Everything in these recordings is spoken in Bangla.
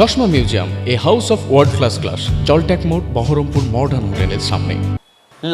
চশমা museum, A house of world class class জলট্যাক মোড়, বহরমপুর মডার্ন হোটেলের সামনে।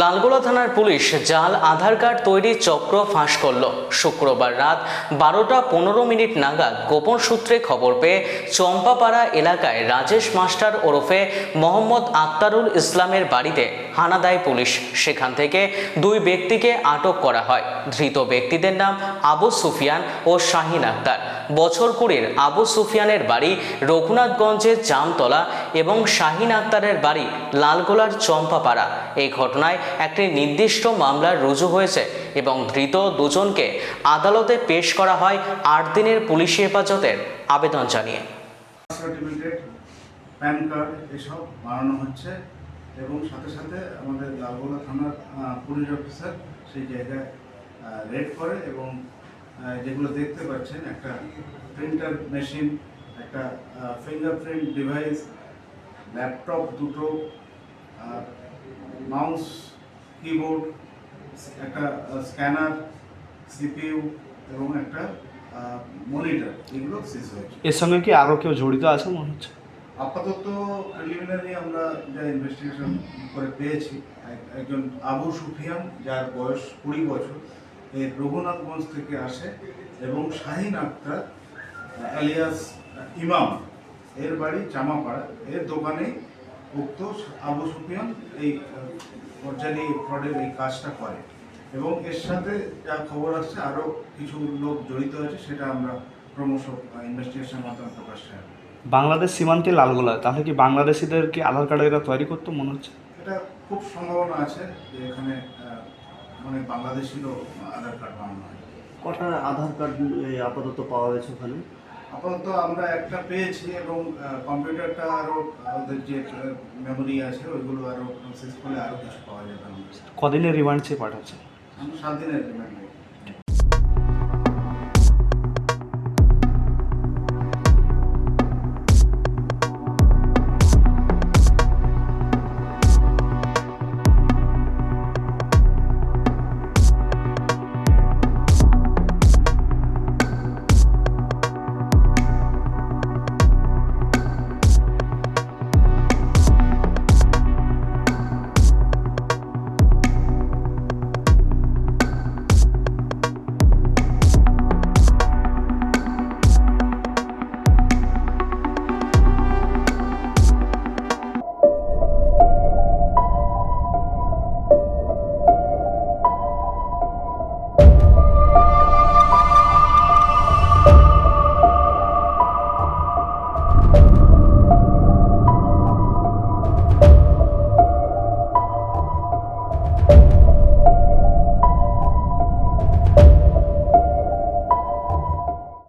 লালগোলা থানার পুলিশ জাল, আধার কার্ড তৈরির চক্র ফাঁস করল। শুক্রবার রাত বারোটা পনেরো মিনিট নাগাদ গোপন সূত্রে খবর পেয়ে চম্পাপাড়া এলাকায় রাজেশ মাস্টার ওরফে মোহাম্মদ আক্তারুল ইসলামের বাড়িতে হানা দেয় পুলিশ। সেখান থেকে দুই ব্যক্তিকে আটক করা হয়। ধৃত ব্যক্তিদের নাম আবু সুফিয়ান ও শাহিন আক্তার বছর কুড়ির আবু সুফিয়ানের বাড়ি রঘুনাথগঞ্জের জামতলা এবং শাহিন আক্তারের বাড়ি লালগোলার চম্পাপাড়া। এই ঘটনায় একটি নির্দিষ্ট মামলা রুজু হয়েছে এবং ধৃত দুজনকে আদালতে পেশ করা হয় আট দিনের পুলিশি হেফাজতের আবেদন জানিয়ে। প্যান কার্ড এসব বানানো হচ্ছে। এবং সাথে সাথে আমাদের লালগোলা থানার পুলিশ অফিসার সেই জায়গায় রেড করে এবং যেগুলো দেখতে পাচ্ছেন, একটা প্রিন্টার মেশিন একটা ফিঙ্গারপ্রিন্ট ডিভাইস ল্যাপটপ দুটো মাউস কিবোর্ড একটা স্ক্যানার সিপিইউ এবং একটা মনিটর এগুলো সিজ হয়েছে। এর সঙ্গে কি আরও কেউ জড়িত আছে মনে হচ্ছে? আপাতত প্রিলিমিনারি আমরা যা ইনভেস্টিগেশন করে পেয়েছি একজন আবু সুফিয়ান, যার বয়স কুড়ি বছর এই রঘুনাথগঞ্জ থেকে আসে এবং শাহিন আক্তার আলিয়াস ইমাম, এর বাড়ি জামাপাড়া। এর দোকানেই উক্ত আবু সুফিয়ান এই পর্যায়ে ফ্রডের এই কাজটা করে। এবং এর সাথে যা খবর আসছে, আরও কিছু লোক জড়িত আছে, সেটা আমরা ক্রমশ ইনভেস্টিগেশন মাধ্যমে প্রকাশ চাই বাংলাদেশ সীমান্তে লালগোলা তাহলে কি বাংলাদেশিদের কি আধার কার্ড এরা তৈরি করতো মনে হচ্ছে? এটা খুব সম্ভাবনা আছে যে এখানে অনেক বাংলাদেশিরও আধার কার্ড বানানো হয়। কটা আধার কার্ড এই আপাতত পাওয়া গেছে ওখানে? আপাতত আমরা একটা পেয়েছি এবং কম্পিউটারটা আরও ওদের যে মেমোরি আছে ওইগুলো আরও প্রসেস করলে আরও কিছু পাওয়া যাবে। কদিনের রিমান্ড চেয়ে পাঠাচ্ছে আমরা সাত দিনের রিমান্ড